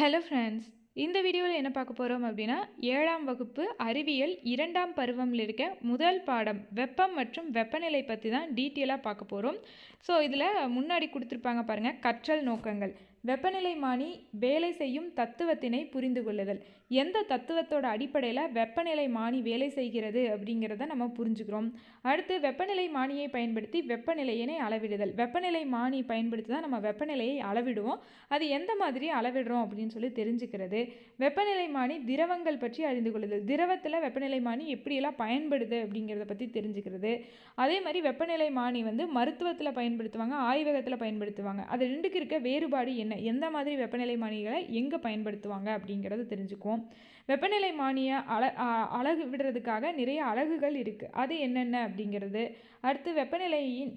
Hello friends இந்த வீடியோவில் என்ன பார்க்க போகிறோம் அப்படின்னா ஏழாம் வகுப்பு அறிவியல் இரண்டாம் பருவமில் இருக்க முதல் பாடம் வெப்பம் மற்றும் வெப்பநிலை பற்றி தான் டீட்டெயிலாக பார்க்க போகிறோம் ஸோ இதில் முன்னாடி கொடுத்துருப்பாங்க பாருங்கள் கற்றல் நோக்கங்கள். வெப்பநிலைமானி வேலை செய்யும் தத்துவத்தினை புரிந்து கொள்ளுதல் எந்த தத்துவத்தோட அடிப்படையில் வெப்பநிலை மானி வேலை செய்கிறது அப்படிங்கிறத நம்ம புரிஞ்சுக்கிறோம். அடுத்து வெப்பநிலை மானியை பயன்படுத்தி வெப்பநிலையினை அளவிடுதல். வெப்பநிலை மானி பயன்படுத்தி தான் நம்ம வெப்பநிலையை அளவிடுவோம். அது எந்த மாதிரி அளவிடுறோம் அப்படின்னு சொல்லி தெரிஞ்சுக்கிறது. வெப்பநிலை மானி திரவங்கள் பற்றி அறிந்து கொள்ளுதல். திரவத்தில் வெப்பநிலை மானி எப்படியெல்லாம் பயன்படுது அப்படிங்கிறத பற்றி தெரிஞ்சுக்கிறது. அதே மாதிரி வெப்பநிலை மானி வந்து மருத்துவத்தில் பயன்படுத்துவாங்க ஆய்வகத்தில் பயன்படுத்துவாங்க. அது ரெண்டுக்கு இருக்க வேறுபாடு என்ன எந்த மாதிரி வெப்பநிலை மானிகளை எங்கே பயன்படுத்துவாங்க அப்படிங்கிறத தெரிஞ்சுக்குவோம். வெப்பநிலை மானிய அல அ- அலகு விடுறதுக்காக நிறைய அலகுகள் இருக்குது அது என்னென்ன அப்படிங்கிறது. அடுத்து வெப்பநிலையின்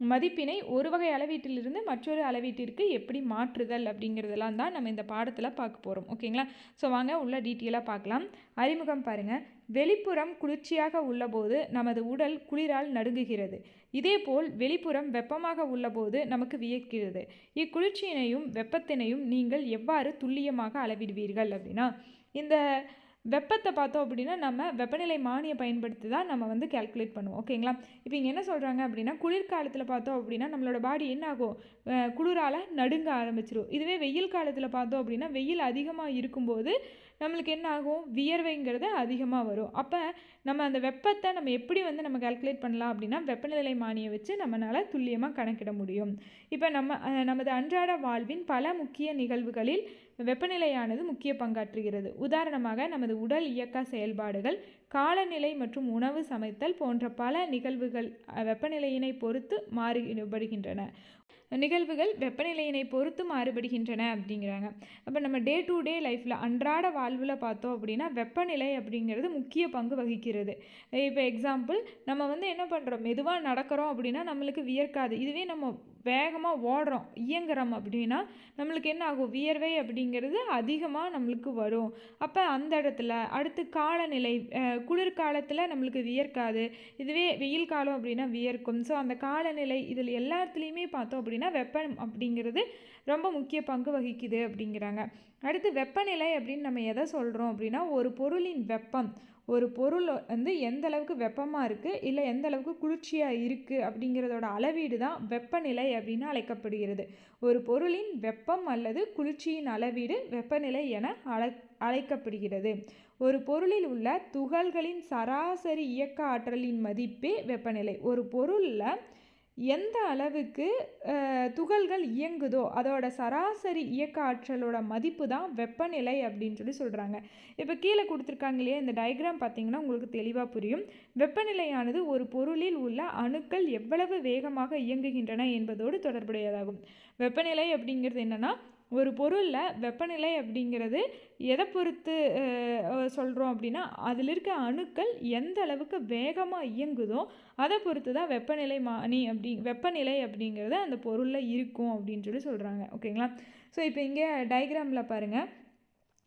மதிப்பினை ஒரு வகை அளவீட்டிலிருந்து மற்றொரு அளவீட்டிற்கு எப்படி மாற்றுதல் அப்படிங்கிறதெல்லாம் தான் நம்ம இந்த பாடத்தில் பார்க்க போகிறோம் ஓகேங்களா? ஸோ வாங்க உள்ள டீட்டெயிலாக பார்க்கலாம். அறிமுகம் பாருங்கள் வெளிப்புறம் குளிர்ச்சியாக உள்ளபோது நமது உடல் குளிரால் நடுங்குகிறது. இதேபோல் வெளிப்புறம் வெப்பமாக உள்ளபோது நமக்கு வியக்கிறது. இக்குளிர்ச்சியினையும் வெப்பத்தினையும் நீங்கள் எவ்வாறு துல்லியமாக அளவிடுவீர்கள் அப்படின்னா இந்த வெப்பத்தை பார்த்தோம் அப்படின்னா நம்ம வெப்பநிலை மானியை பயன்படுத்தி தான் நம்ம வந்து கால்குலேட் பண்ணுவோம். ஓகேங்களா இப்போ இங்கே என்ன சொல்கிறாங்க அப்படின்னா குளிர்காலத்தில் பார்த்தோம் அப்படின்னா நம்மளோட பாடி என்ன ஆகும்? குளிரால் நடுங்க ஆரம்பிச்சிரும். இதுவே வெயில் காலத்தில் பார்த்தோம் அப்படின்னா வெயில் அதிகமாக இருக்கும்போது நம்மளுக்கு என்ன ஆகும்? வியர்வைங்கிறது அதிகமாக வரும். அப்போ நம்ம அந்த வெப்பத்தை நம்ம எப்படி வந்து நம்ம கால்குலேட் பண்ணலாம் அப்படின்னா வெப்பநிலை மானியை வச்சு நம்மளால் துல்லியமாக கணக்கிட முடியும். இப்போ நம்ம நமது அன்றாட வாழ்வின் பல முக்கிய நிகழ்வுகளில் வெப்பநிலையானது முக்கிய பங்காற்றுகிறது. உதாரணமாக நமது உடல் இயக்க செயல்பாடுகள் காலநிலை மற்றும் உணவு சமைத்தல் போன்ற பல நிகழ்வுகள் வெப்பநிலையினை பொறுத்து மாறுபடுகின்றன. நிகழ்வுகள் வெப்பநிலையினை பொறுத்து மாறுபடுகின்றன அப்படிங்கிறாங்க. அப்போ நம்ம டே டு டே லைஃப்பில் அன்றாட வாழ்வில் பார்த்தோம் அப்படின்னா வெப்பநிலை அப்படிங்கிறது முக்கிய பங்கு வகிக்கிறது. இப்போ எக்ஸாம்பிள் நம்ம வந்து என்ன பண்ணுறோம் மெதுவாக நடக்கிறோம் அப்படின்னா நம்மளுக்கு வியர்க்காது. இதுவே நம்ம வேகமாக ஓடுறோம். இயங்குறோம் அப்படின்னா நம்மளுக்கு என்ன ஆகும்? வியர்வை அப்படிங்கிறது அதிகமாக நம்மளுக்கு வரும். அப்போ அந்த இடத்துல அடுத்து காலநிலை குளிர்காலத்தில் நம்மளுக்கு வியர்க்காது. இதுவே வெயில் காலம் அப்படின்னா வியர்க்கும். ஸோ அந்த காலநிலை இதில் எல்லாத்துலேயுமே பார்த்தோம் அப்படின்னா வெப்பம் அப்படிங்கிறது ரொம்ப முக்கிய பங்கு வகிக்குது அப்படிங்கிறாங்க. அடுத்து வெப்பநிலை அப்படின்னு நம்ம எதை சொல்கிறோம் அப்படின்னா ஒரு பொருளின் வெப்பம். ஒரு பொருள் வந்து எந்த அளவுக்கு வெப்பமாக இருக்குது இல்லை எந்த அளவுக்கு குளிர்ச்சியாக இருக்குது அப்படிங்கிறதோட அளவீடு தான் வெப்பநிலை அப்படின்னு அழைக்கப்படுகிறது. ஒரு பொருளின் வெப்பம் அல்லது குளிர்ச்சியின் அளவீடு வெப்பநிலை என அழை அழைக்கப்படுகிறது. ஒரு பொருளில் உள்ள துகள்களின் சராசரி இயக்க ஆற்றலின் மதிப்பே வெப்பநிலை. ஒரு பொருளில் எந்த அளவுக்கு துகள்கள் இயங்குதோ அதோட சராசரி இயக்க ஆற்றலோட மதிப்பு தான் வெப்பநிலை அப்படின்னு சொல்லி சொல்கிறாங்க இப்போ கீழே கொடுத்துருக்காங்க இல்லையா இந்த டயக்ராம் பார்த்தீங்கன்னா உங்களுக்கு தெளிவாக புரியும். வெப்பநிலையானது ஒரு பொருளில் உள்ள அணுக்கள் எவ்வளவு வேகமாக இயங்குகின்றன என்பதோடு தொடர்புடையதாகும். வெப்பநிலை அப்படிங்கிறது என்னென்னா ஒரு பொருளில் வெப்பநிலை அப்படிங்கிறது எதை பொறுத்து சொல்கிறோம் அப்படின்னா அதில் இருக்க அணுக்கள் எந்த அளவுக்கு வேகமாக இயங்குதோ அதை பொறுத்து தான் வெப்பநிலை மானி அப்படி வெப்பநிலை அப்படிங்கிறது அந்த பொருளில் இருக்கும் அப்படின்னு சொல்லி சொல்கிறாங்க ஓகேங்களா? ஸோ இப்போ இங்கே டயக்ராமில் பாருங்கள்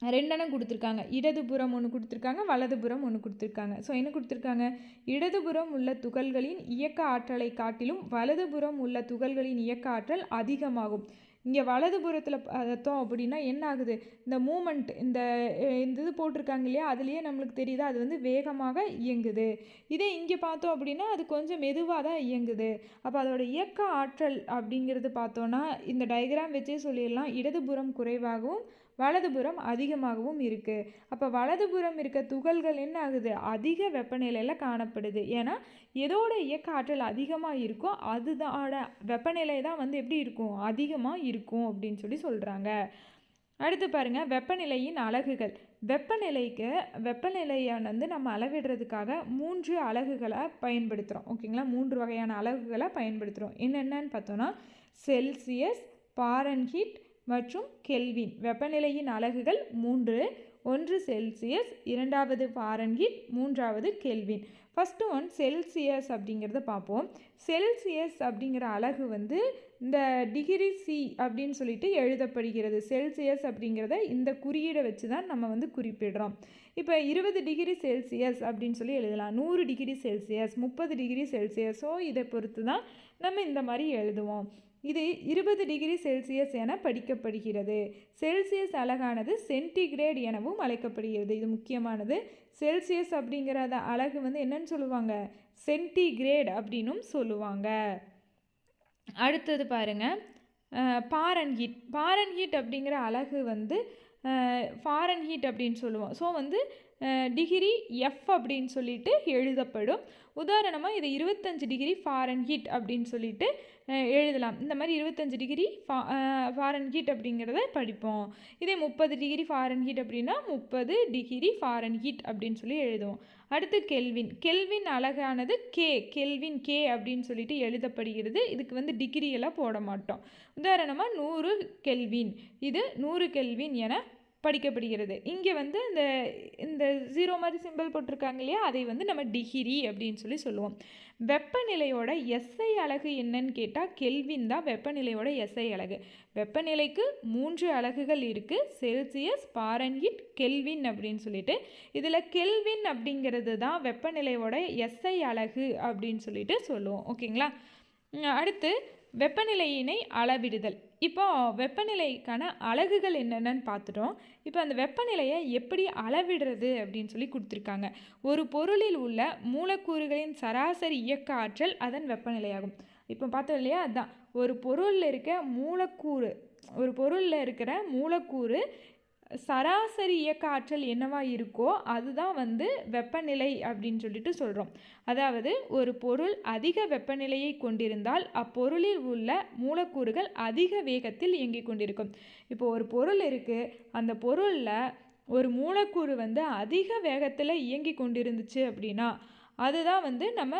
ரெண்டெண்ணம் கொடுத்துருக்காங்க. இடதுபுறம் ஒன்று கொடுத்துருக்காங்க. வலதுபுறம் ஒன்று கொடுத்துருக்காங்க. ஸோ என்ன கொடுத்துருக்காங்க? இடதுபுறம் உள்ள துகள்களின் இயக்க ஆற்றலை காட்டிலும் வலதுபுறம் உள்ள துகள்களின் இயக்க ஆற்றல் அதிகமாகும். இங்கே வலது புறத்தில் பார்த்தோம் அப்படின்னா என்ன ஆகுது? இந்த மூமெண்ட் இந்த இந்த இது போட்டிருக்காங்க இல்லையா? அதுலேயே நம்மளுக்கு தெரியுது அது வந்து வேகமாக இயங்குது. இதே இங்கே பார்த்தோம் அப்படின்னா அது கொஞ்சம் மெதுவாக தான் இயங்குது. அப்போ அதோட இயக்க ஆற்றல் அப்படிங்கிறது பார்த்தோன்னா இந்த டயக்ராம் வச்சே சொல்லிடலாம். இடதுபுறம் குறைவாகவும் வலதுபுறம் அதிகமாகவும் இருக்குது அப்போ வலதுபுறம் இருக்க துகள்கள் என்ன ஆகுது? அதிக வெப்பநிலையில் காணப்படுது. ஏன்னா எதோட இயக்க ஆற்றல் அதிகமாக இருக்கோ அதுதோட வெப்பநிலை தான் வந்து எப்படி இருக்கும்? அதிகமாக இருக்கும் அப்படின்னு சொல்லி சொல்கிறாங்க அடுத்து பாருங்கள் வெப்பநிலையின் அலகுகள். வெப்பநிலைக்கு வெப்பநிலையை வந்து நம்ம அளவிடுறதுக்காக மூன்று அலகுகளை பயன்படுத்துகிறோம் ஓகேங்களா? மூன்று வகையான அலகுகளை பயன்படுத்துகிறோம் என்னென்னன்னு பார்த்தோன்னா செல்சியஸ் பாரன்ஹீட் மற்றும் கெல்வின் வெப்பநிலையின் அலகுகள் மூன்று ஒன்று செல்சியஸ் இரண்டாவது ஃபாரன்ஹீட் மூன்றாவது கெல்வின். ஃபஸ்ட்டு ஒன் செல்சியஸ் அப்படிங்கிறத பார்ப்போம். செல்சியஸ் அப்படிங்கிற அலகு வந்து இந்த டிகிரி சி அப்படின்னு சொல்லிட்டு எழுதப்படுகிறது. செல்சியஸ் அப்படிங்கிறத இந்த குறியீடை வச்சு தான் நம்ம வந்து குறிப்பிடுறோம். இப்போ இருபது டிகிரி செல்சியஸ் அப்படின்னு சொல்லி எழுதலாம். நூறு டிகிரி செல்சியஸ் முப்பது டிகிரி செல்சியஸோ. இதை பொறுத்து தான் நம்ம இந்த மாதிரி எழுதுவோம். இது இருபது டிகிரி செல்சியஸ் என படிக்கப்படுகிறது. செல்சியஸ் அலகானது சென்டிகிரேட் எனவும் அழைக்கப்படுகிறது. இது முக்கியமானது. செல்சியஸ் அப்படிங்கிறத அலகு வந்து என்னன்னு சொல்லுவாங்க? சென்டிகிரேட் அப்படின்னும் சொல்லுவாங்க. அடுத்தது பாருங்க. பாரன் ஹீட் பாரன் ஹீட் அப்படிங்கிற அழகு வந்து ஃபாரன் ஹீட் அப்படின்னு சொல்லுவோம். ஸோ வந்து டிகிரி எஃப் அப்படின்னு சொல்லிட்டு எழுதப்படும். உதாரணமாக இது இருபத்தஞ்சு டிகிரி ஃபாரன் ஹீட் அப்படின்னு சொல்லிட்டு எழுதலாம். இந்த மாதிரி இருபத்தஞ்சு டிகிரி ஃபா ஃபாரன் ஹீட் அப்படிங்கிறத படிப்போம். இதே முப்பது டிகிரி ஃபாரன் ஹீட் அப்படின்னா முப்பது டிகிரி ஃபாரன் ஹீட் அப்படின்னு சொல்லி எழுதுவோம். அடுத்து கெல்வின். கெல்வின் அழகானது கே கெல்வின் கே அப்படின்னு சொல்லிட்டு எழுதப்படுகிறது. இதுக்கு வந்து டிகிரியெல்லாம் போட மாட்டோம். உதாரணமாக நூறு கெல்வின். இது நூறு கெல்வின் என படிக்கப்படுகிறது. இங்கே வந்து இந்த இந்த ஜீரோ மாதிரி சிம்பிள் போட்டிருக்காங்க இல்லையா? அதை வந்து நம்ம டிகிரி அப்படின்னு சொல்லி சொல்லுவோம். வெப்பநிலையோட எஸ்ஐ அலகு என்னன்னு கேட்டால் கெல்வின் தான் வெப்பநிலையோட எஸ்ஐ அலகு. வெப்பநிலைக்கு மூன்று அலகுகள் இருக்குது செல்சியஸ் பாரன்ஹிட் கெல்வின் அப்படின்னு சொல்லிட்டு. இதில் கெல்வின் அப்படிங்கிறது தான் வெப்பநிலையோட எஸ்ஐ அலகு அப்படின்னு சொல்லிட்டு சொல்லுவோம். ஓகேங்களா அடுத்து வெப்பநிலையினை அளவிடுதல். இப்போ வெப்பநிலைக்கான அலகுகள் என்னென்னு பார்த்துட்டோம். இப்போ அந்த வெப்பநிலையை எப்படி அளவிடுறது அப்படின்னு சொல்லி கொடுத்துருக்காங்க. ஒரு பொருளில் உள்ள மூலக்கூறுகளின் சராசரி இயக்க ஆற்றல் அதன் வெப்பநிலையாகும். இப்போ பார்த்தோம் இல்லையா? அதுதான் ஒரு பொருளில் இருக்க மூலக்கூறு ஒரு பொருளில் இருக்கிற மூலக்கூறு சராசரி இயக்க ஆற்றல் என்னவா இருக்கோ அதுதான் வந்து வெப்பநிலை அப்படின்னு சொல்லிட்டு சொல்கிறோம் அதாவது ஒரு பொருள் அதிக வெப்பநிலையை கொண்டிருந்தால் அப்பொருளில் உள்ள மூலக்கூறுகள் அதிக வேகத்தில் இயங்கிக் கொண்டிருக்கும். இப்போ ஒரு பொருள் இருக்குது அந்த பொருளில் ஒரு மூலக்கூறு வந்து அதிக வேகத்தில் இயங்கி கொண்டிருந்துச்சு அப்படின்னா அதுதான் வந்து நம்ம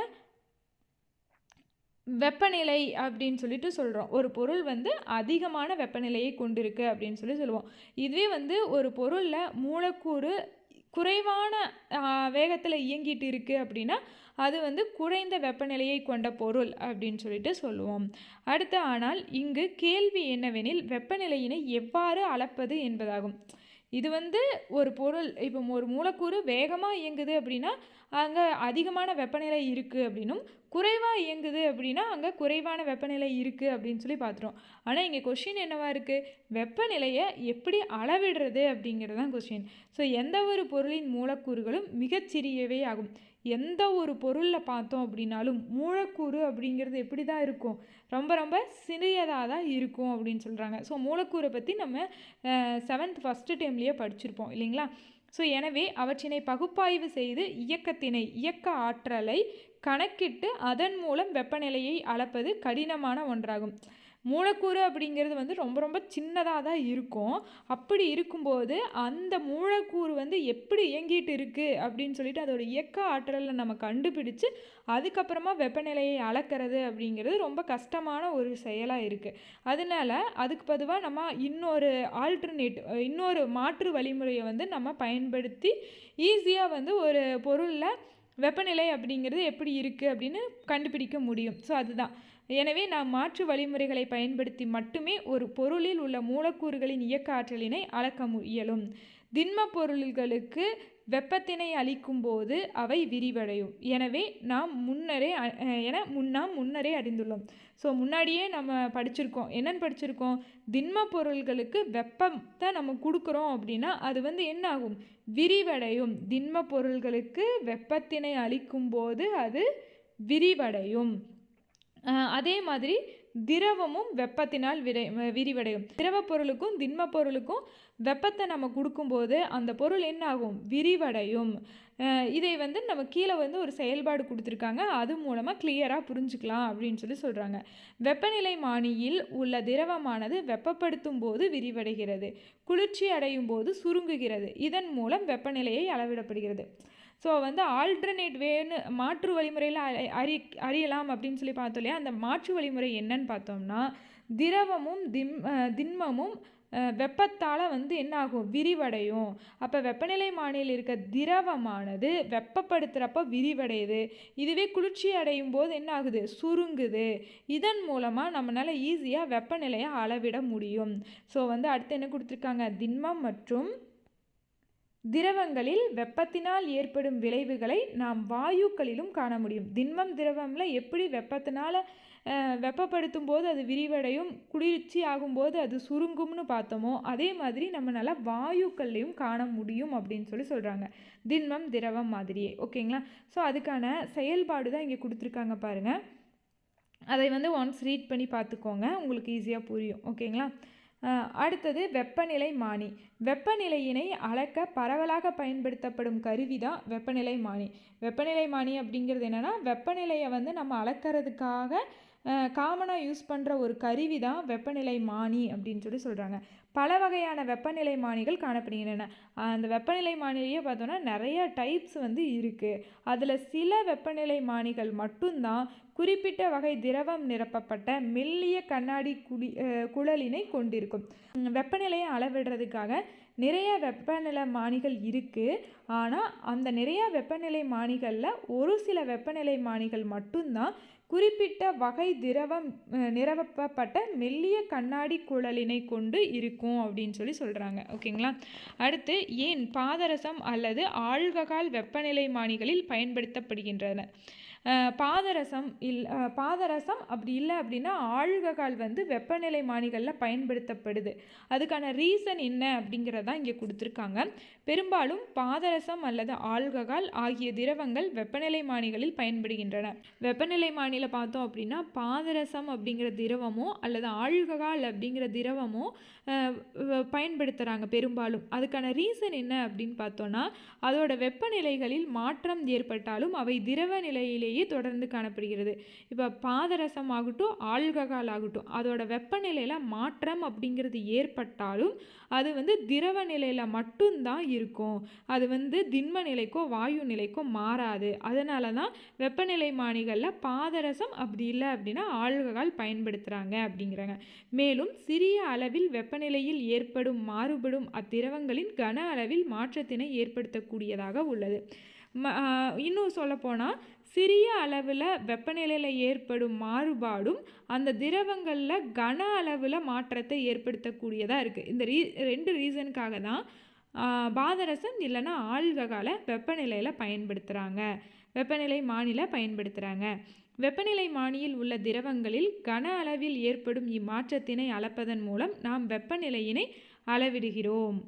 வெப்பநிலை அப்படின்னு சொல்லிட்டு சொல்கிறோம் ஒரு பொருள் வந்து அதிகமான வெப்பநிலையை கொண்டிருக்கு அப்படின்னு சொல்லி சொல்லுவோம். இதுவே வந்து ஒரு பொருளில் மூலக்கூறு குறைவான வேகத்தில் இயங்கிட்டு இருக்குது அப்படின்னா அது வந்து குறைந்த வெப்பநிலையை கொண்ட பொருள் அப்படின்னு சொல்லிட்டு சொல்லுவோம். அடுத்து ஆனால் இங்கு கேள்வி என்னவெனில் வெப்பநிலையினை எவ்வாறு அளப்பது என்பதாகும். இது வந்து ஒரு பொருள் இப்போ ஒரு மூலக்கூறு வேகமாக இயங்குது அப்படின்னா அங்கே அதிகமான வெப்பநிலை இருக்குது அப்படின்னும் குறைவாக இயங்குது அப்படின்னா அங்கே குறைவான வெப்பநிலை இருக்குது அப்படின்னு சொல்லி பார்த்துட்டோம் ஆனால் இங்கே கொஷின் என்னவாக இருக்குது வெப்பநிலையை எப்படி அளவிடுறது அப்படிங்கிறது தான் கொஷின் ஸோ எந்த ஒரு பொருளின் மூலக்கூறுகளும் மிகச்சிறியவே ஆகும். எந்த ஒரு பொருளில் பார்த்தோம் அப்படின்னாலும் மூலக்கூறு அப்படிங்கிறது எப்படி தான் இருக்கும்? ரொம்ப ரொம்ப சிறியதாக தான் இருக்கும் அப்படின்னு சொல்கிறாங்க ஸோ மூலக்கூறை பற்றி நம்ம செவன்த் ஃபஸ்ட்டு டைம்லேயே படிச்சிருப்போம் இல்லைங்களா? ஸோ எனவே அவற்றினை பகுப்பாய்வு செய்து இயக்கத்தினை இயக்க ஆற்றலை கணக்கிட்டு அதன் மூலம் வெப்பநிலையை அளப்பது கடினமான ஒன்றாகும். மூலக்கூறு அப்படிங்கிறது வந்து ரொம்ப ரொம்ப சின்னதாக தான் இருக்கும். அப்படி இருக்கும்போது அந்த மூலக்கூறு வந்து எப்படி இயங்கிட்டு இருக்குது அப்படின்னு சொல்லிட்டு அதோட இயக்க ஆற்றலை நம்ம கண்டுபிடிச்சு அதுக்கப்புறமா வெப்பநிலையை அளக்கிறது அப்படிங்கிறது ரொம்ப கஷ்டமான ஒரு செயலாக இருக்குது அதனால அதுக்கு பதுவாக நம்ம இன்னொரு ஆல்டர்னேட் இன்னொரு மாற்று வழிமுறையை வந்து நம்ம பயன்படுத்தி ஈஸியாக வந்து ஒரு பொருளில் வெப்பநிலை அப்படிங்கிறது எப்படி இருக்குது அப்படின்னு கண்டுபிடிக்க முடியும். ஸோ அதுதான். எனவே நாம் மாற்று வழிமுறைகளை பயன்படுத்தி மட்டுமே ஒரு பொருளில் உள்ள மூலக்கூறுகளின் இயக்க ஆற்றலினை அளக்க இயலும் திண்ம பொருள்களுக்கு வெப்பத்தினை அளிக்கும் போது அவை விரிவடையும். எனவே நாம் முன்னரே என முன்னாம் முன்னரே அறிந்துள்ளோம். ஸோ முன்னாடியே நம்ம படிச்சிருக்கோம். என்னென்னு படிச்சிருக்கோம்? திண்ம பொருள்களுக்கு வெப்பத்தை நம்ம கொடுக்குறோம் அப்படின்னா அது வந்து என்ன ஆகும் விரிவடையும். திண்ம பொருள்களுக்கு வெப்பத்தினை அளிக்கும் போது அது விரிவடையும். அதே மாதிரி திரவமும் வெப்பத்தினால் விரை விரிவடையும். திரவ பொருளுக்கும் திண்ம பொருளுக்கும் வெப்பத்தை நம்ம கொடுக்கும்போது அந்த பொருள் என்ன ஆகும் விரிவடையும் இதை வந்து நம்ம கீழே வந்து ஒரு செயல்பாடு கொடுத்துருக்காங்க. அது மூலமாக கிளியராக புரிஞ்சுக்கலாம் அப்படின்னு சொல்லி சொல்கிறாங்க வெப்பநிலை மானியில் உள்ள திரவமானது வெப்பப்படுத்தும் போது விரிவடைகிறது. குளிர்ச்சி அடையும் போது சுருங்குகிறது. இதன் மூலம் வெப்பநிலையை அளவிடப்படுகிறது. ஸோ வந்து ஆல்டர்னேட் வேன்னு மாற்று வழிமுறையில் அறி அறியலாம் அப்படின்னு சொல்லி பார்த்தோம் இல்லையா? அந்த மாற்று வழிமுறை என்னன்னு பார்த்தோம்னா திரவமும் திம் திண்மமும் வெப்பத்தால் வந்து என்ன ஆகும்? விரிவடையும். அப்போ வெப்பநிலை மானியில் இருக்க திரவமானது வெப்பப்படுத்துகிறப்ப விரிவடையுது. இதுவே குளிர்ச்சி அடையும் போது என்ன ஆகுது? சுருங்குது. இதன் மூலமாக நம்மளால் ஈஸியாக வெப்பநிலையை அளவிட முடியும். ஸோ வந்து அடுத்து என்ன கொடுத்துருக்காங்க? திண்மம் மற்றும் திரவங்களில் வெப்பத்தினால் ஏற்படும் விளைவுகளை நாம் வாயுக்களிலும் காண முடியும். திண்மம் திரவம்ல எப்படி வெப்பத்தினால் வெப்பப்படுத்தும் போது அது விரிவடையும் குளிர்ச்சி ஆகும்போது அது சுருங்கும்னு பார்த்தோமோ அதே மாதிரி நம்மளால் வாயுக்கள்லையும் காண முடியும் அப்படின்னு சொல்லி சொல்கிறாங்க திண்மம் திரவம் மாதிரியே. ஓகேங்களா? ஸோ அதுக்கான செயல்பாடு தான் இங்கே கொடுத்துருக்காங்க பாருங்கள் அதை வந்து ஒன்ஸ் ரீட் பண்ணி பார்த்துக்கோங்க. உங்களுக்கு ஈஸியாக புரியும். ஓகேங்களா? அடுத்தது வெப்பநிலை மானி. வெப்பநிலையினை அளக்க பரவலாக பயன்படுத்தப்படும் கருவி தான் வெப்பநிலை மானி. வெப்பநிலை மானி அப்படிங்கிறது என்னென்னா வெப்பநிலையை வந்து நம்ம அளக்கிறதுக்காக காமனாக யூஸ் பண்ணுற ஒரு கருவி தான் வெப்பநிலை மானி அப்படின்னு சொல்லி சொல்கிறாங்க பல வகையான வெப்பநிலை மானிகள் காணப்படுகின்றன. அந்த வெப்பநிலை மானிலேயே பார்த்தோன்னா நிறைய டைப்ஸ் வந்து இருக்குது அதில் சில வெப்பநிலை மானிகள் மட்டும்தான் குறிப்பிட்ட வகை திரவம் நிரப்பப்பட்ட மெல்லிய கண்ணாடி குடி குழலினை கொண்டிருக்கும். வெப்பநிலையை அளவிடுறதுக்காக நிறைய வெப்பநிலை மானிகள் இருக்குது ஆனால் அந்த நிறைய வெப்பநிலை மானிகளில் ஒரு சில வெப்பநிலை மானிகள் மட்டும்தான் குறிப்பிட்ட வகை திரவம் நிரவப்பட்ட மெல்லிய கண்ணாடி குழலினை கொண்டு இருக்கும் அப்படின்னு சொல்லி சொல்கிறாங்க ஓகேங்களா? அடுத்து ஏன் பாதரசம் அல்லது ஆழ்ககால் வெப்பநிலை மானிகளில் பயன்படுத்தப்படுகின்றன? பாதரசம் இல் பாதரசம் அப்படி இல்லை அப்படின்னா ஆல்கஹால் வந்து வெப்பநிலை மானிகளில் பயன்படுத்தப்படுது. அதுக்கான ரீசன் என்ன அப்படிங்கிறதான் இங்கே கொடுத்துருக்காங்க. பெரும்பாலும் பாதரசம் அல்லது ஆல்கஹால் ஆகிய திரவங்கள் வெப்பநிலை மானிகளில் பயன்படுகின்றன. வெப்பநிலை மானியில் பார்த்தோம் அப்படின்னா பாதரசம் அப்படிங்கிற திரவமோ அல்லது ஆல்கஹால் அப்படிங்கிற திரவமோ பயன்படுத்துகிறாங்க பெரும்பாலும். அதுக்கான ரீசன் என்ன அப்படின்னு பார்த்தோன்னா அதோட வெப்பநிலைகளில் மாற்றம் ஏற்பட்டாலும் அவை திரவ நிலையிலேயே தொடர்ந்து காணப்படுகிறது. இப்போ பாதரசம் ஆகட்டும் ஆல்கஹால் ஆகட்டும் அதோட வெப்பநிலையில் மாற்றம் அப்படிங்கிறது ஏற்பட்டாலும் அது வந்து திரவ நிலையில் மட்டும்தான் இருக்கும். அது வந்து திண்ம நிலைக்கோ வாயு நிலைக்கோ மாறாது. அதனால தான் வெப்பநிலை மாணிகளில் பாதரசம் அப்படி இல்லை அப்படின்னா ஆல்கஹால் பயன்படுத்துகிறாங்க அப்படிங்கிறாங்க. மேலும் சிறிய அளவில் வெப்பநிலையில் ஏற்படும் மாறுபடும் அத்திரவங்களின் கன அளவில் மாற்றத்தினை ஏற்படுத்தக்கூடியதாக உள்ளது. இன்னும் ஆஹ் இன்னும் சொல்லப்போனால் சிறிய அளவில் வெப்பநிலையில் ஏற்படும் மாறுபாடும் அந்த திரவங்களில் கன அளவில் மாற்றத்தை ஏற்படுத்தக்கூடியதாக இருக்குது இந்த ரீ ரெண்டு ரீசனுக்காக தான் பாதரசம் இல்லைன்னா ஆல்கஹாலை வெப்பநிலையில் பயன்படுத்துகிறாங்க வெப்பநிலை மானில பயன்படுத்துகிறாங்க வெப்பநிலை மானியில் உள்ள திரவங்களில் கன அளவில் ஏற்படும் இம்மாற்றத்தினை அளப்பதன் மூலம் நாம் வெப்பநிலையினை அளவிடுகிறோம்.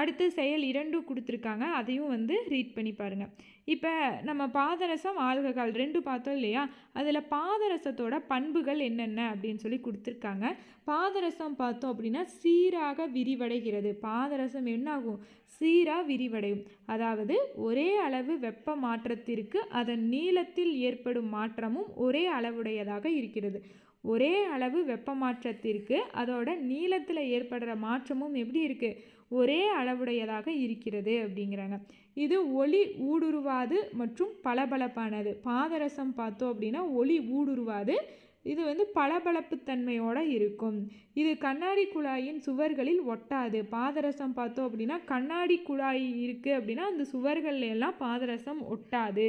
அடுத்து செயல் இரண்டு கொடுத்துருக்காங்க. அதையும் வந்து ரீட் பண்ணி பாருங்கள் இப்போ நம்ம பாதரசம் ஆல்கஹால் ரெண்டு பார்த்தோம் இல்லையா? அதில் பாதரசத்தோட பண்புகள் என்னென்ன அப்படின்னு சொல்லி கொடுத்துருக்காங்க. பாதரசம் பார்த்தோம் அப்படின்னா சீராக விரிவடைகிறது. பாதரசம் என்னாகும்? சீராக விரிவடையும். அதாவது ஒரே அளவு வெப்ப மாற்றத்திற்கு அதன் நீளத்தில் ஏற்படும் மாற்றமும் ஒரே அளவுடையதாக இருக்கிறது. ஒரே அளவு வெப்ப மாற்றத்திற்கு அதோட நீளத்தில் ஏற்படுற மாற்றமும் எப்படி இருக்குது ஒரே அளவுடையதாக இருக்கிறது அப்படிங்கிறாங்க. இது ஒளி ஊடுருவாது மற்றும் பளபளப்பானது. பாதரசம் பார்த்தோம் அப்படின்னா ஒளி ஊடுருவாது. இது வந்து பளபளப்பு தன்மையோடு இருக்கும். இது கண்ணாடி குழாயின் சுவர்களில் ஒட்டாது. பாதரசம் பார்த்தோம் அப்படின்னா கண்ணாடி குழாய் இருக்குது அப்படின்னா அந்த சுவர்கள்ல எல்லாம் பாதரசம் ஒட்டாது.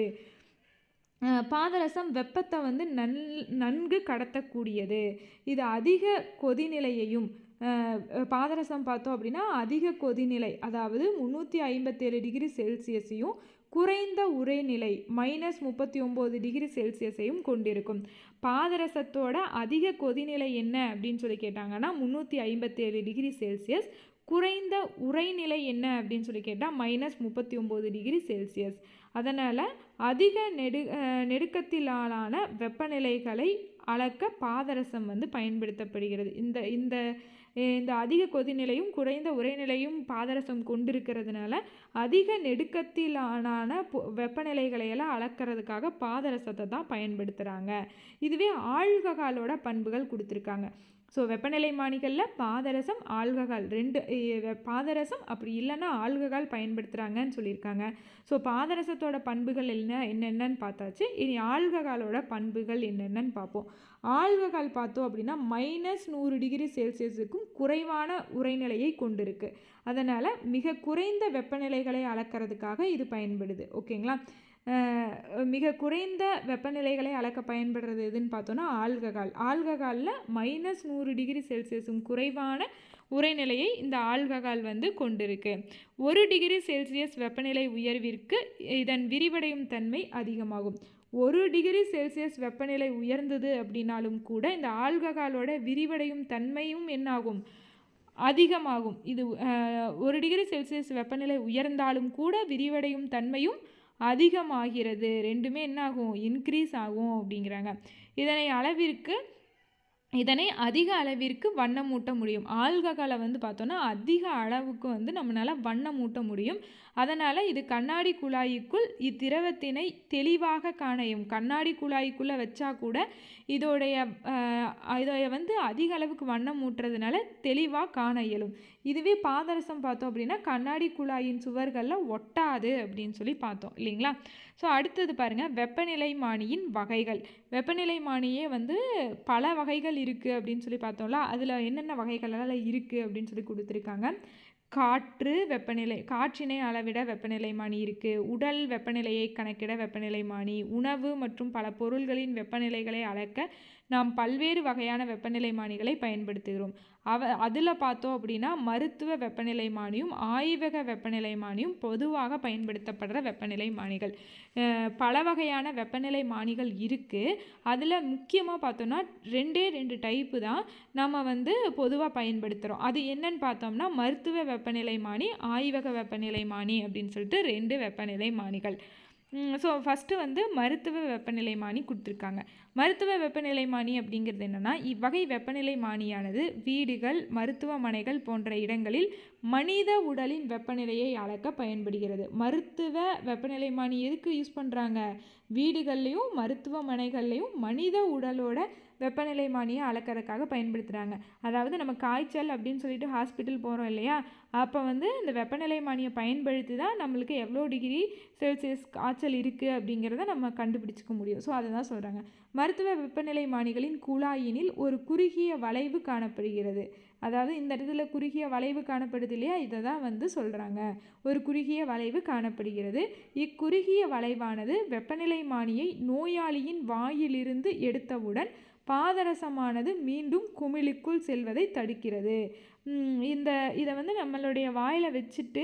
பாதரசம் வெப்பத்தை வந்து நன் நன்கு கடத்தக்கூடியது. இது அதிக கொதிநிலையையும் பாதரசம் பார்த்தோம் அப்படின்னா அதிக கொதிநிலை அதாவது முந்நூற்றி ஐம்பத்தேழு டிகிரி செல்சியஸையும் குறைந்த உரைநிலை மைனஸ் முப்பத்தி ஒம்பது டிகிரி செல்சியஸையும் கொண்டிருக்கும். பாதரசத்தோட அதிக கொதிநிலை என்ன அப்படின்னு சொல்லி கேட்டாங்கன்னா முந்நூற்றி ஐம்பத்தேழு டிகிரி செல்சியஸ் குறைந்த உரைநிலை என்ன அப்படின்னு சொல்லி கேட்டால் மைனஸ் முப்பத்தி ஒம்பது டிகிரி செல்சியஸ். அதனால் அதிக நெடு அஹ் நெருக்கத்திலான வெப்பநிலைகளை அளக்க பாதரசம் வந்து பயன்படுத்தப்படுகிறது. இந்த இந்த இந்த அதிக கொதிநிலையும் குறைந்த உரைநிலையும் பாதரசம் கொண்டிருக்கிறதுனால அதிக நெடுக்கத்திலான பொ- வெப்பநிலைகளை எல்லாம் அளக்கிறதுக்காக பாதரசத்தை தான் பயன்படுத்துகிறாங்க இதுவே ஆழ்ககாலோட பண்புகள் கொடுத்துருக்காங்க. ஸோ வெப்பநிலை மானிகளில் பாதரசம் ஆல்கஹால் ரெண்டு பாதரசம் அப்படி இல்லைன்னா ஆல்கஹால் பயன்படுத்துகிறாங்கன்னு சொல்லியிருக்காங்க. ஸோ பாதரசத்தோட பண்புகள் என்ன என்னென்னு பார்த்தாச்சு. இனி ஆல்கஹாலோட பண்புகள் என்னென்னன்னு பார்ப்போம். ஆல்கஹால் பார்த்தோம் அப்படின்னா மைனஸ் நூறு டிகிரி செல்சியஸுக்கும் குறைவான உரைநிலையை கொண்டிருக்கு. அதனால் மிக குறைந்த வெப்பநிலைகளை அளக்கிறதுக்காக இது பயன்படுது. ஓகேங்களா மிக குறைந்த வெப்பநிலைகளை அளக்க பயன்படுறது எதுன்னு பார்த்தோன்னா ஆல்கஹால். ஆல்கஹாலில் மைனஸ் நூறு டிகிரி செல்சியஸும் குறைவான உரைநிலையை இந்த ஆல்கஹால் வந்து கொண்டிருக்கு. ஒரு டிகிரி செல்சியஸ் வெப்பநிலை உயர்விற்கு இதன் விரிவடையும் தன்மை அதிகமாகும். ஒரு டிகிரி செல்சியஸ் வெப்பநிலை உயர்ந்தது அப்படின்னாலும் கூட இந்த ஆல்கஹாலோட விரிவடையும் தன்மையும் என்னாகும்? அதிகமாகும். இது ஒரு டிகிரி செல்சியஸ் வெப்பநிலை உயர்ந்தாலும் கூட விரிவடையும் தன்மையும் அதிகமாகிறது. ரெண்டுமே என்ன ஆகும் இன்க்ரீஸ் ஆகும் அப்படிங்கிறாங்க. இதனை அளவிற்கு இதனை அதிக அளவிற்கு வண்ணமூட்ட முடியும். ஆல்கஹாலை வந்து பார்த்தோன்னா அதிக அளவுக்கு வந்து நம்மளால் வண்ணமூட்ட முடியும். அதனால் இது கண்ணாடி குழாய்க்குள் இத்திரவத்தினை தெளிவாக காணையும். கண்ணாடி குழாய்க்குள்ளே வச்சா கூட இதோடைய இதை வந்து அதிக அளவுக்கு வண்ணம் ஊட்டுறதுனால தெளிவாக காண இயலும். இதுவே பாதரசம் பார்த்தோம் அப்படின்னா கண்ணாடி குழாயின் சுவர்களில் ஒட்டாது அப்படின்னு சொல்லி பார்த்தோம் இல்லைங்களா? ஸோ அடுத்தது பாருங்கள் வெப்பநிலை மானியின் வகைகள். வெப்பநிலை மானியே வந்து பல வகைகள் இருக்குது அப்படின்னு சொல்லி பார்த்தோம்ல அதில் என்னென்ன வகைகளெல்லாம் இருக்குது அப்படின்னு சொல்லி கொடுத்துருக்காங்க. காற்று வெப்பநிலை காற்றினை அளவிட வெப்பநிலை மானி இருக்குது உடல் வெப்பநிலையை கணக்கிட வெப்பநிலை மானி உணவு மற்றும் பல பொருள்களின் வெப்பநிலைகளை அளக்க நாம் பல்வேறு வகையான வெப்பநிலை மானிகளை பயன்படுத்துகிறோம். அவ அதில் பார்த்தோம் அப்படின்னா மருத்துவ வெப்பநிலை மானியும் ஆய்வக வெப்பநிலை மானியும் பொதுவாக பயன்படுத்தப்படுற வெப்பநிலை மானிகள். பல வகையான வெப்பநிலை மானிகள் இருக்குது அதில் முக்கியமாக பார்த்தோம்னா ரெண்டே ரெண்டு டைப்பு தான் நம்ம வந்து பொதுவாக பயன்படுத்துகிறோம் அது என்னன்னு பார்த்தோம்னா மருத்துவ வெப்பநிலை மானி ஆய்வக வெப்பநிலை மானி அப்படின்னு சொல்லிட்டு ரெண்டு வெப்பநிலை மானிகள். ஸோ ஃபஸ்ட்டு வந்து மருத்துவ வெப்பநிலை மானி கொடுத்துருக்காங்க. மருத்துவ வெப்பநிலை மானி அப்படிங்கிறது என்னென்னா இவ்வகை வெப்பநிலை மானியானது வீடுகள் மருத்துவமனைகள் போன்ற இடங்களில் மனித உடலின் வெப்பநிலையை அளக்க பயன்படுகிறது. மருத்துவ வெப்பநிலை மானி எதுக்கு யூஸ் பண்ணுறாங்க வீடுகள்லேயும் மருத்துவமனைகள்லேயும் மனித உடலோட வெப்பநிலை மானியை அளக்கறதுக்காக பயன்படுத்துகிறாங்க அதாவது நம்ம காய்ச்சல் அப்படின்னு சொல்லிட்டு ஹாஸ்பிட்டல் போகிறோம் இல்லையா? அப்போ வந்து இந்த வெப்பநிலை மானியை பயன்படுத்தி தான் நம்மளுக்கு எவ்வளோ டிகிரி செல்சியஸ் காய்ச்சல் இருக்குது அப்படிங்கிறத நம்ம கண்டுபிடிச்சிக்க முடியும். ஸோ அதை தான் சொல்கிறாங்க மருத்துவ வெப்பநிலை மானிகளின் குழாயினில் ஒரு குறுகிய வளைவு காணப்படுகிறது. அதாவது இந்த இடத்துல குறுகிய வளைவு காணப்படுது இல்லையா? இதை தான் வந்து சொல்கிறாங்க ஒரு குறுகிய வளைவு காணப்படுகிறது. இக்குறுகிய வளைவானது வெப்பநிலை மானியை நோயாளியின் வாயிலிருந்து எடுத்தவுடன் பாதரசமானது மீண்டும் குமிழுக்குள் செல்வதை தடுக்கிறது. இந்த இதை வந்து நம்மளுடைய வாயில் வச்சுட்டு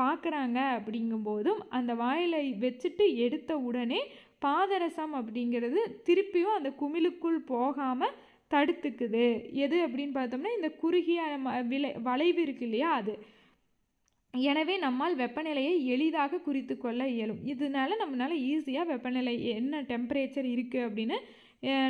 பார்க்குறாங்க அப்படிங்கும்போதும் அந்த வாயில் வச்சுட்டு எடுத்த உடனே பாதரசம் அப்படிங்கிறது திருப்பியும் அந்த குமிழுக்குள் போகாமல் தடுத்துக்குது. எது அப்படின்னு பார்த்தோம்னா இந்த குறுகிய ம- விலை வளைவு இருக்கு இல்லையா அது. எனவே நம்மால் வெப்பநிலையை எளிதாக குறித்து கொள்ள இயலும். இதனால நம்மளால ஈஸியாக வெப்பநிலை என்ன டெம்பரேச்சர் இருக்குது அப்படின்னு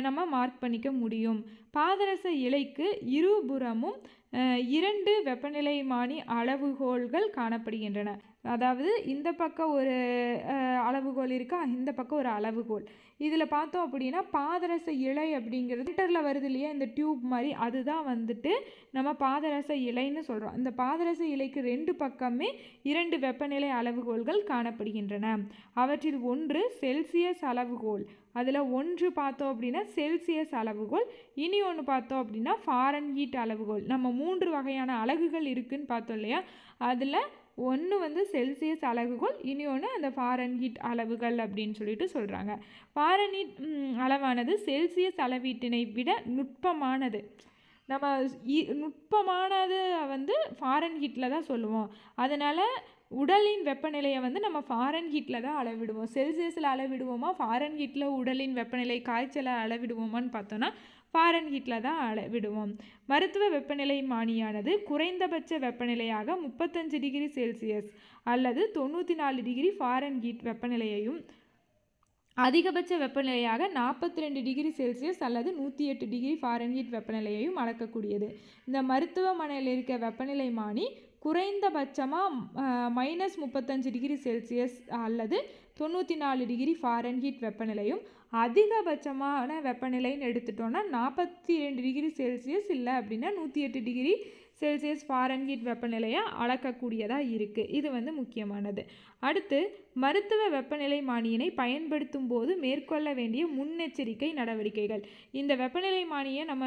நம்ம மார்க் பண்ணிக்க முடியும். பாதரச இலைக்கு இருபுறமும் அஹ், இரண்டு வெப்பநிலை மானி அளவுகோல்கள் காணப்படுகின்றன. அதாவது இந்த பக்கம் ஒரு அஹ், அளவுகோல் இருக்கா? இந்த பக்கம் ஒரு அளவுகோல். இதில் பார்த்தோம் அப்படின்னா பாதரச இலை அப்படிங்கிறது லிட்டரில் வருது இல்லையா? இந்த டியூப் மாதிரி. அதுதான் வந்துட்டு நம்ம பாதரச இலைன்னு சொல்கிறோம் இந்த பாதரச இலைக்கு ரெண்டு பக்கமே இரண்டு வெப்பநிலை அளவுகோல்கள் காணப்படுகின்றன. அவற்றில் ஒன்று செல்சியஸ் அளவுகோல். அதில் ஒன்று பார்த்தோம் அப்படின்னா செல்சியஸ் அளவுகோல். இனி ஒன்று பார்த்தோம் அப்படின்னா ஃபாரன்ஹீட் அளவுகோல். நம்ம மூன்று வகையான அலகுகள் இருக்குன்னு பார்த்தோம் இல்லையா? அதில் ஒன்று வந்து செல்சியஸ் அளவுகள் இனி ஒன்று அந்த ஃபாரன்ஹீட் அளவுகள் அப்படின்னு சொல்லிட்டு சொல்கிறாங்க ஃபாரன்ஹீட் ம், அளவானது செல்சியஸ் அளவீட்டினை விட நுட்பமானது. நம்ம இ- நுட்பமானது வந்து ஃபாரன்ஹீட்டில் தான் சொல்லுவோம். அதனால் உடலின் வெப்பநிலையை வந்து நம்ம ஃபாரன்ஹீட்டில் தான் அளவிடுவோம். செல்சியஸில் அளவிடுவோமா? ஃபாரன் ஹீட்டில் உடலின் வெப்பநிலை காய்ச்சலை அளவிடுவோமான்னு பார்த்தோன்னா ஃபாரன்ஹீட்டில் தான் அளவிடுவோம் மருத்துவ வெப்பநிலை மானியானது குறைந்தபட்ச வெப்பநிலையாக முப்பத்தஞ்சு டிகிரி செல்சியஸ் அல்லது தொண்ணூற்றி நாலு டிகிரி ஃபாரன்ஹீட் வெப்பநிலையையும் அதிகபட்ச வெப்பநிலையாக நாற்பத்தி ரெண்டு டிகிரி செல்சியஸ் அல்லது நூற்றி எட்டு டிகிரி ஃபாரன்ஹீட் வெப்பநிலையையும் அளக்கக்கூடியது. இந்த மருத்துவமனையில் இருக்க வெப்பநிலை மானி குறைந்தபட்சமாக மைனஸ் முப்பத்தஞ்சு டிகிரி செல்சியஸ் அல்லது தொண்ணூற்றி நாலு டிகிரி ஃபாரன்ஹீட் வெப்பநிலையும் அதிகபட்சமான வெப்பநிலைன்னு எடுத்துட்டோன்னா நாற்பத்தி ரெண்டு டிகிரி செல்சியஸ் இல்லை அப்படின்னா நூற்றி எட்டு டிகிரி செல்சியஸ் ஃபாரன்ஹீட் வெப்பநிலையை அளக்கக்கூடியதாக இருக்குது இது வந்து முக்கியமானது. அடுத்து மருத்துவ வெப்பநிலை மானியினை பயன்படுத்தும் போது மேற்கொள்ள வேண்டிய முன்னெச்சரிக்கை நடவடிக்கைகள். இந்த வெப்பநிலை மானியை நம்ம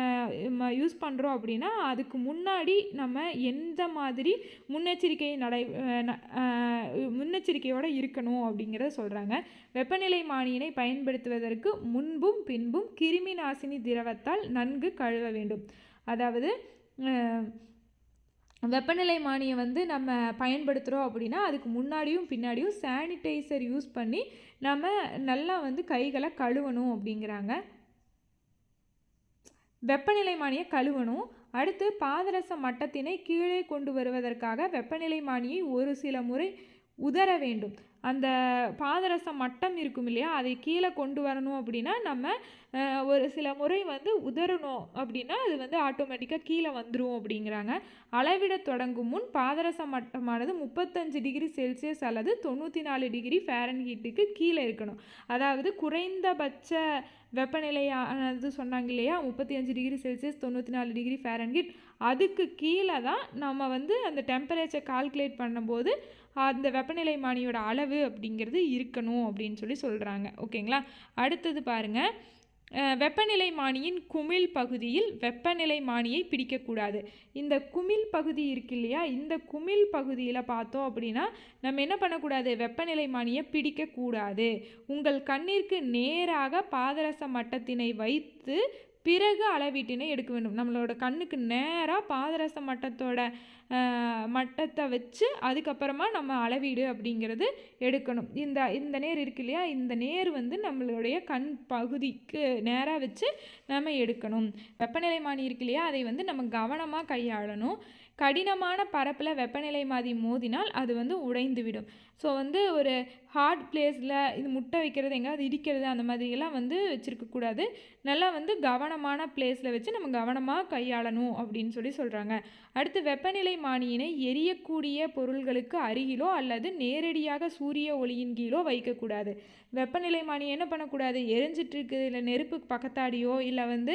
யூஸ் பண்ணுறோம் அப்படின்னா அதுக்கு முன்னாடி நம்ம எந்த மாதிரி முன்னெச்சரிக்கை நடை முன்னெச்சரிக்கையோடு இருக்கணும் அப்படிங்கிறத சொல்கிறாங்க வெப்பநிலை மானியினை பயன்படுத்துவதற்கு முன்பும் பின்பும் கிருமி நாசினி திரவத்தால் நன்கு கழுவ வேண்டும். அதாவது வெப்பநிலை மானியை வந்து நம்ம பயன்படுத்துகிறோம் அப்படின்னா அதுக்கு முன்னாடியும் பின்னாடியும் சானிடைசர் யூஸ் பண்ணி நம்ம நல்லா வந்து கைகளை கழுவணும் அப்படிங்கிறாங்க. வெப்பநிலை மானியை கழுவணும். அடுத்து பாதரச மட்டத்தினை கீழே கொண்டு வருவதற்காக வெப்பநிலை மானியை ஒரு சில முறை உதற வேண்டும். அந்த பாதரசம் மட்டம் இருக்கும் இல்லையா அதை கீழே கொண்டு வரணும் அப்படின்னா நம்ம ஒரு சில முறை வந்து உதறணும் அப்படின்னா அது வந்து ஆட்டோமேட்டிக்காக கீழே வந்துடும் அப்படிங்கிறாங்க. அளவிட தொடங்கும் முன் பாதரச மட்டமானது முப்பத்தஞ்சு டிகிரி செல்சியஸ் அல்லது தொண்ணூற்றி நாலு டிகிரி ஃபேரன்ஹீட்டுக்கு கீழே இருக்கணும். அதாவது குறைந்தபட்ச வெப்பநிலையானது சொன்னாங்க இல்லையா முப்பத்தி அஞ்சு டிகிரி செல்சியஸ் தொண்ணூற்றி நாலு டிகிரி ஃபேரன்ஹீட் அதுக்கு கீழே தான் நம்ம வந்து அந்த டெம்பரேச்சர் கால்குலேட் பண்ணும்போது அந்த வெப்பநிலை மானியோட அளவு அப்படிங்கிறது இருக்கணும் அப்படின்னு சொல்லி சொல்கிறாங்க ஓகேங்களா? அடுத்தது பாருங்கள் வெப்பநிலை மானியின் குமிழ் பகுதியில் வெப்பநிலை மானியை பிடிக்கக்கூடாது. இந்த குமிழ் பகுதி இருக்கு இல்லையா? இந்த குமிழ் பகுதியில் பார்த்தோம் அப்படின்னா நம்ம என்ன பண்ணக்கூடாது? வெப்பநிலை மானியை பிடிக்கக்கூடாது. உங்கள் கண்ணிற்கு நேராக பாதரச மட்டத்தினை வைத்து பிறகு அளவீட்டினை எடுக்க வேண்டும். நம்மளோட கண்ணுக்கு நேராக பாதரச மட்டத்தோட மட்டத்தை வச்சு அதுக்கப்புறமா நம்ம அளவீடு அப்படிங்கிறது எடுக்கணும். இந்த இந்த நேர் இருக்கு இல்லையா? இந்த நேர் வந்து நம்மளுடைய கண் பகுதிக்கு நேராக வச்சு நம்ம எடுக்கணும். வெப்பநிலை மானி இருக்கு இல்லையா? அதை வந்து நம்ம கவனமாக கையாளணும். கடினமான பரப்பில் வெப்பநிலை மாதி மோதினால் அது வந்து உடைந்துவிடும் ஸோ வந்து ஒரு ஹார்ட் பிளேஸில் இது முட்டை வைக்கிறது எங்கேயாவது இடிக்கிறது அந்த மாதிரியெல்லாம் வந்து வச்சுருக்கக்கூடாது நல்லா வந்து கவனமான பிளேஸில் வச்சு நம்ம கவனமாக கையாளணும் அப்படின்னு சொல்லி சொல்கிறாங்க அடுத்து வெப்பநிலை மானியினை எரியக்கூடிய பொருள்களுக்கு அருகிலோ அல்லது நேரடியாக சூரிய ஒளியின் கீழோ வைக்கக்கூடாது வெப்பநிலை மானி என்ன பண்ணக்கூடாது? எரிஞ்சிட்ருக்கு இல்லை நெருப்பு பக்கத்தாடியோ இல்லை வந்து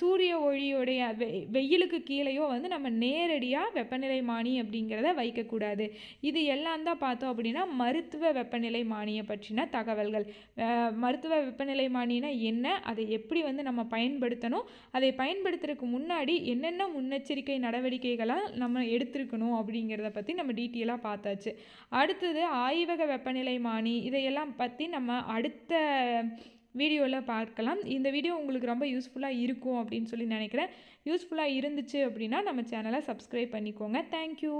சூரிய ஒளியோடைய வெ வெயிலுக்கு கீழேயோ வந்து நம்ம நேரடியாக வெப்பநிலை மானி அப்படிங்கிறத வைக்கக்கூடாது இது எல்லாம் தான் பார்த்தோம். அப்படின்னா மருத்துவ வெப்பநிலை மானியை பற்றின தகவல்கள். மருத்துவ வெப்பநிலை மானினா என்ன? அதை எப்படி வந்து நம்ம பயன்படுத்தணும்? அதை பயன்படுத்துறதுக்கு முன்னாடி என்னென்ன முன்னெச்சரிக்கை நடவடிக்கைகளாக நம்ம எடுத்திருக்கணும் அப்படிங்கிறத பற்றி நம்ம டீட்டெயிலாக பார்த்தாச்சு. அடுத்தது ஆய்வக வெப்பநிலை மானி இதையெல்லாம் பற்றி நம்ம அடுத்த வீடியோவில் பார்க்கலாம். இந்த வீடியோ உங்களுக்கு ரொம்ப யூஸ்ஃபுல்லாக இருக்கும் அப்படின்னு சொல்லி நினைக்கிறேன். யூஸ்ஃபுல்லாக இருந்துச்சு அப்படின்னா நம்ம சேனலை சப்ஸ்கிரைப் பண்ணிக்கோங்க. தேங்க்யூ